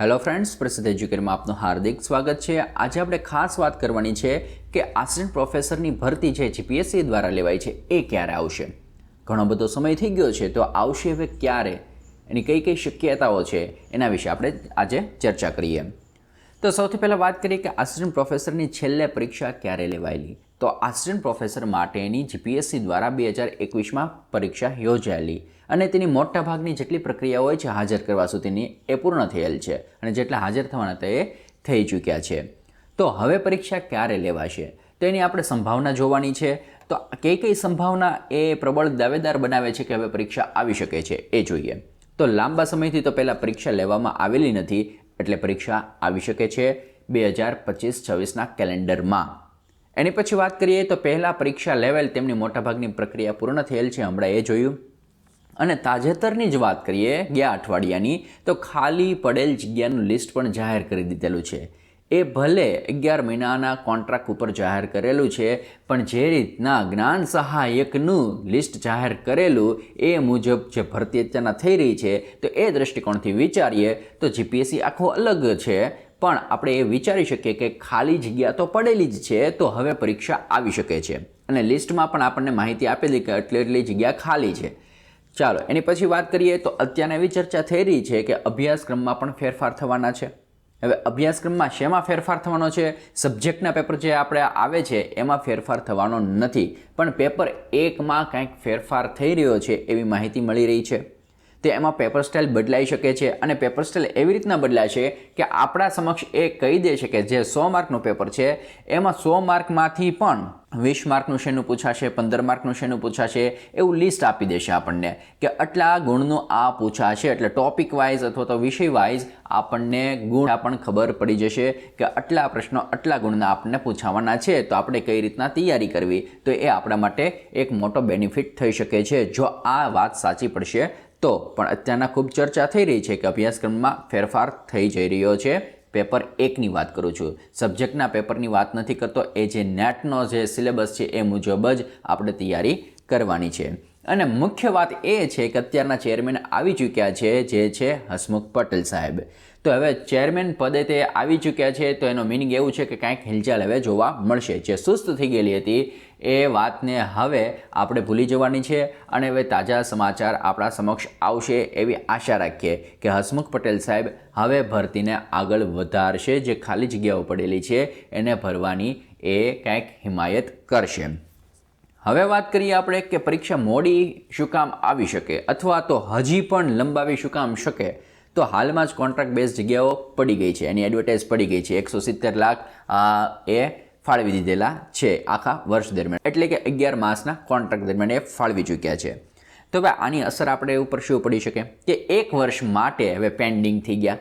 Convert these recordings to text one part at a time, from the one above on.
Hello friends પ્રસિદ્ધ એજ્યુકેટમાં આપનું હાર્દિક સ્વાગત છે. આજે આપણે ખાસ વાત કરવાની છે કે આસિસ્ટન્ટ પ્રોફેસરની ભરતી જે જીપીએસસી દ્વારા લેવાય છે, એ ક્યારે આવશે? ઘણો બધો સમય થઈ ગયો છે, તો આવશે હવે ક્યારે? એની કઈ કઈ શક્યતાઓ છે, એના વિશે આપણે આજે ચર્ચા કરીએ. તો સૌથી પહેલાં વાત કરીએ કે આસિસ્ટન્ટ પ્રોફેસરની છેલ્લે પરીક્ષા ક્યારે લેવાયેલી? તો આસિસ્ટન્ટ પ્રોફેસર માટેની જીપીએસસી દ્વારા બે હજાર એકવીસમાં પરીક્ષા યોજાયેલી અને તેની મોટાભાગની જેટલી પ્રક્રિયા હોય છે, હાજર કરવા સુધીની એ પૂર્ણ થયેલ છે અને જેટલા હાજર થવાના તે થઈ ચૂક્યા છે. તો હવે પરીક્ષા ક્યારે લેવાશે? તો એની આપણે સંભાવના જોવાની છે. તો કઈ કઈ સંભાવના એ પ્રબળ દાવેદાર બનાવે છે કે હવે પરીક્ષા આવી શકે છે એ જોઈએ. તો લાંબા સમયથી તો પહેલાં પરીક્ષા લેવામાં આવેલી નથી, એટલે પરીક્ષા આવી શકે છે બે હજાર પચીસ છવ્વીસના કેલેન્ડરમાં. એની પછી વાત કરીએ તો પહેલાં પરીક્ષા લેવલ તેમની મોટાભાગની પ્રક્રિયા પૂર્ણ થયેલ છે, હમણાં એ જોયું. અને તાજેતરની જ વાત કરીએ, ગયા અઠવાડિયાની, તો ખાલી પડેલ જગ્યાનું લિસ્ટ પણ જાહેર કરી દીધેલું છે. એ ભલે અગિયાર મહિનાના કોન્ટ્રાક્ટ ઉપર જાહેર કરેલું છે, પણ જે રીતના જ્ઞાન સહાયકનું લિસ્ટ જાહેર કરેલું એ મુજબ જે ભરતી અત્યારના થઈ રહી છે, તો એ દૃષ્ટિકોણથી વિચારીએ તો જીપીએસસી આખો અલગ છે. પણ આપણે એ વિચારી શકીએ કે ખાલી જગ્યા તો પડેલી જ છે, તો હવે પરીક્ષા આવી શકે છે. અને લિસ્ટમાં પણ આપણને માહિતી આપેલી કે એટલી એટલી જગ્યા ખાલી છે. ચાલો, એની પછી વાત કરીએ તો અત્યારે એવી ચર્ચા થઈ રહી છે કે અભ્યાસક્રમમાં પણ ફેરફાર થવાના છે. હવે અભ્યાસક્રમમાં શેમાં ફેરફાર થવાનો છે? સબ્જેક્ટના પેપર જે આપણે આવે છે, એમાં ફેરફાર થવાનો નથી. પણ પેપર એકમાં કંઈક ફેરફાર થઈ રહ્યો છે એવી માહિતી મળી રહી છે. તે એમાં પેપર સ્ટાઇલ બદલાઈ શકે છે અને પેપર સ્ટાઇલ એવી રીતના બદલાશે કે આપણા સમક્ષ એ કહી દે છે કે જે સો માર્કનું પેપર છે, એમાં સો માર્કમાંથી પણ વીસ માર્કનું શેનું પૂછાશે, પંદર માર્કનું શેનું પૂછાશે એવું લિસ્ટ આપી દેશે આપણને કે આટલા ગુણનું આ પૂછાશે. એટલે ટોપિક વાઇઝ અથવા તો વિષય વાઇઝ આપણને ગુણ પણ ખબર પડી જશે કે આટલા પ્રશ્નો, આટલા ગુણના આપણને પૂછાવાના છે. તો આપણે કઈ રીતના તૈયારી કરવી? તો એ આપણા માટે એક મોટો બેનિફિટ થઈ શકે છે. જો આ વાત સાચી પડશે તો પણ અત્યારના ખૂબ ચર્ચા થઈ રહી છે કે અભ્યાસક્રમમાં ફેરફાર થઈ જઈ રહ્યો છે. પેપર એકની વાત કરું છું. સબ્જેક્ટના પેપરની વાત નથી કરતો, એ જે નેટનો જે સિલેબસ છે એ મુજબ જ આપણે તૈયારી કરવાની છે. અને મુખ્ય વાત એ છે કે અત્યારના ચેરમેન આવી ચૂક્યા છે, જે છે હસમુખ પટેલ સાહેબ. તો હવે ચેરમેન પદે તે આવી ચૂક્યા છે, તો એનો મિનિંગ એવું છે કે કાંઈક હિલચાલ હવે જોવા મળશે. જે સુસ્ત થઈ ગયેલી હતી, એ વાતને હવે આપણે ભૂલી જવાની છે અને હવે તાજા સમાચાર આપણા સમક્ષ આવશે એવી આશા રાખીએ કે હસમુખ પટેલ સાહેબ હવે ભરતીને આગળ વધારશે. જે ખાલી જગ્યાઓ પડેલી છે, એને ભરવાની એ કાંઈક હિમાયત કરશે. હવે વાત કરીએ આપણે કે પરીક્ષા મોડી શું કામ આવી શકે અથવા તો હજી પણ લંબાવી શું કામ શકે, તો હાલમાં જ કોન્ટ્રાક્ટ બેઝ જગ્યાઓ પડી ગઈ છે. એની એડવર્ટાઇઝ પડી ગઈ છે. એકસો સિત્તેર લાખ એ ફાળવી દીધેલા છે આખા વર્ષ દરમિયાન. એટલે કે અગિયાર માસના કોન્ટ્રાક્ટ દરમિયાન એ ફાળવી ચૂક્યા છે. તો હવે આની અસર આપણે ઉપર શું પડી શકે? કે એક વર્ષ માટે હવે પેન્ડિંગ થઈ ગયા.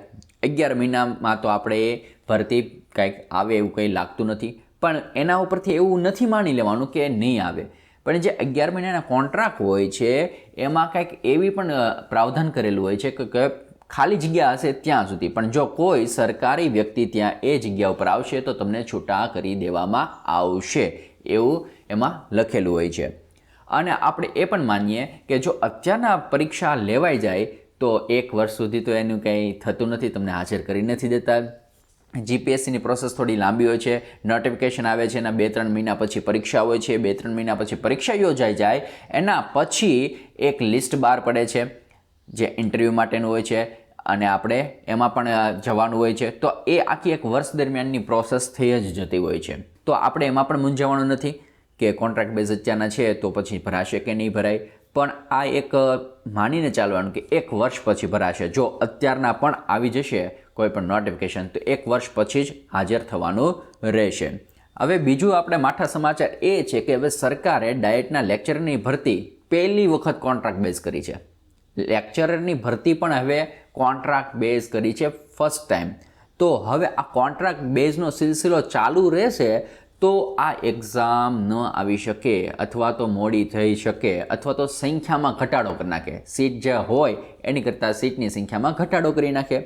અગિયાર મહિનામાં તો આપણે એ ભરતી કાંઈક આવે એવું કંઈ લાગતું નથી. પણ એના ઉપરથી એવું નથી માની લેવાનું કે નહીં આવે. પણ જે અગિયાર મહિનાના કોન્ટ્રાક્ટ હોય છે, એમાં કાંઈક એવી પણ પ્રાવધાન કરેલું હોય છે કે ખાલી જગ્યા હશે ત્યાં સુધી. પણ જો કોઈ સરકારી વ્યક્તિ ત્યાં એ જગ્યા ઉપર આવશે, તો તમને છૂટા કરી દેવામાં આવશે. એવું એમાં લખેલું હોય છે. અને આપણે એ પણ માનીએ કે જો અત્યારના પરીક્ષા લેવાઈ જાય, તો એક વર્ષ સુધી તો એનું કંઈ થતું નથી, તમને હાજર કરી નથી દેતા. જીપીએસસીની પ્રોસેસ થોડી લાંબી હોય છે નોટિફિકેશન આવે છે, એના બે ત્રણ મહિના પછી પરીક્ષા હોય છે, બે ત્રણ મહિના પછી પરીક્ષા યોજાઈ જાય, એના પછી એક લિસ્ટ બહાર પડે છે, જે ઇન્ટરવ્યૂ માટેનું હોય છે, અને આપણે એમાં પણ જવાનું હોય છે. તો એ આખી એક વર્ષ દરમિયાનની પ્રોસેસ થઈ જ જતી હોય છે. તો આપણે એમાં પણ મૂંઝાવાનું નથી કે કોન્ટ્રાક્ટ બેઝ અત્યારના છે, તો પછી ભરાશે કે નહીં ભરાય? પણ આ એક માનીને ચાલવાનું કે એક વર્ષ પછી ભરાશે. જો અત્યારના પણ આવી જશે કોઈ પણ નોટિફિકેશન તો એક વર્ષ પછી જ હાજર થવાનું રહેશે. હવે બીજું આપણે માઠા સમાચાર એ છે કે હવે સરકારે ડાયટના લેક્ચરની ભરતી પહેલી વખત કોન્ટ્રાક્ટ બેઝ કરી છે. લેક્ચરરની ભરતી પણ હવે કોન્ટ્રાક્ટ બેઝ કરી છે ફર્સ્ટ ટાઈમ તો હવે આ કોન્ટ્રાક્ટ બેઝનો સિલસિલો ચાલુ રહેશે તો આ એક્ઝામ ન આવી શકે અથવા તો મોડી થઈ શકે અથવા તો સંખ્યામાં ઘટાડો કરી નાખે. સીટ જે હોય એની કરતાં સીટની સંખ્યામાં ઘટાડો કરી નાખે.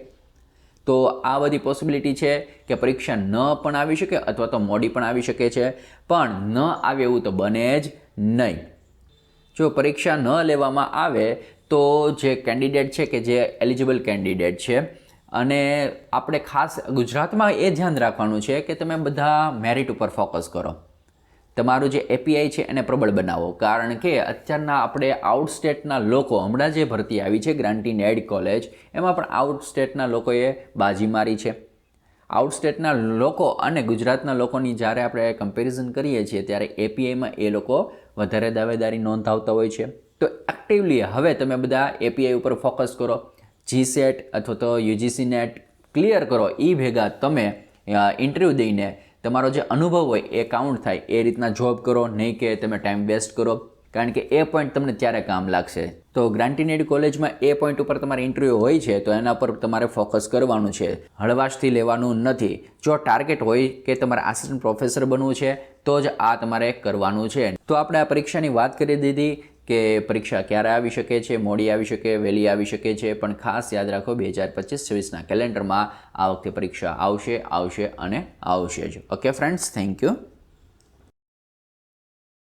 તો આ બધી પોસિબિલિટી છે કે પરીક્ષા ન પણ આવી શકે અથવા તો મોડી પણ આવી શકે છે, પણ ન આવે એવું તો બને જ નહીં. જો પરીક્ષા ન લેવામાં આવે તો જે કેન્ડિડેટ છે કે જે એલિજિબલ કેન્ડિડેટ છે અને આપણે ખાસ ગુજરાતમાં એ ધ્યાન રાખવાનું છે કે તમે બધા મેરિટ ઉપર ફોકસ કરો. તમારું જે એપીઆઈ છે એને પ્રબળ બનાવો. કારણ કે અત્યારના આપણે આઉટ સ્ટેટના લોકો, હમણાં જે ભરતી આવી છે ગ્રાન્ટી નેડ કોલેજ એમાં પણ આઉટ સ્ટેટના લોકોએ બાજી મારી છે. આઉટ સ્ટેટના લોકો અને ગુજરાતના લોકોની જ્યારે આપણે કમ્પેરિઝન કરીએ છીએ, ત્યારે એપીઆઈમાં એ લોકો વધારે દાવેદારી નોંધાવતા હોય છે. તો એક્ટિવલી હવે તમે બધા એપીઆઈ ઉપર ફોકસ કરો. જી સેટ અથવા તો યુજીસી નેટ ક્લિયર કરો એ ભેગા તમે ઇન્ટરવ્યૂ દઈને તમારો જે અનુભવ હોય એ કાઉન્ટ થાય. એ રીતના જોબ કરો, નહીં કે તમે ટાઈમ વેસ્ટ કરો. કારણ કે એ પોઈન્ટ તમને ત્યારે કામ લાગશે. તો ગ્રાન્ટીનેડ કોલેજમાં એ પોઈન્ટ ઉપર તમારે ઇન્ટરવ્યૂ હોય છે, તો એના પર તમારે ફોકસ કરવાનું છે. હળવાશથી લેવાનું નથી. જો ટાર્ગેટ હોય કે તમારે આસિસ્ટન્ટ પ્રોફેસર બનવું છે, તો જ આ તમારે કરવાનું છે. તો આપણે આ પરીક્ષાની વાત કરી દીધી. કે પરીક્ષા ક્યારે આવી શકે છે, મોડી આવી શકે, વહેલી આવી શકે છે, પણ ખાસ યાદ રાખો બે હજાર પચીસ છવ્વીસના કેલેન્ડરમાં આ વખતે પરીક્ષા આવશે આવશે અને આવશે જ. Okay friends thank you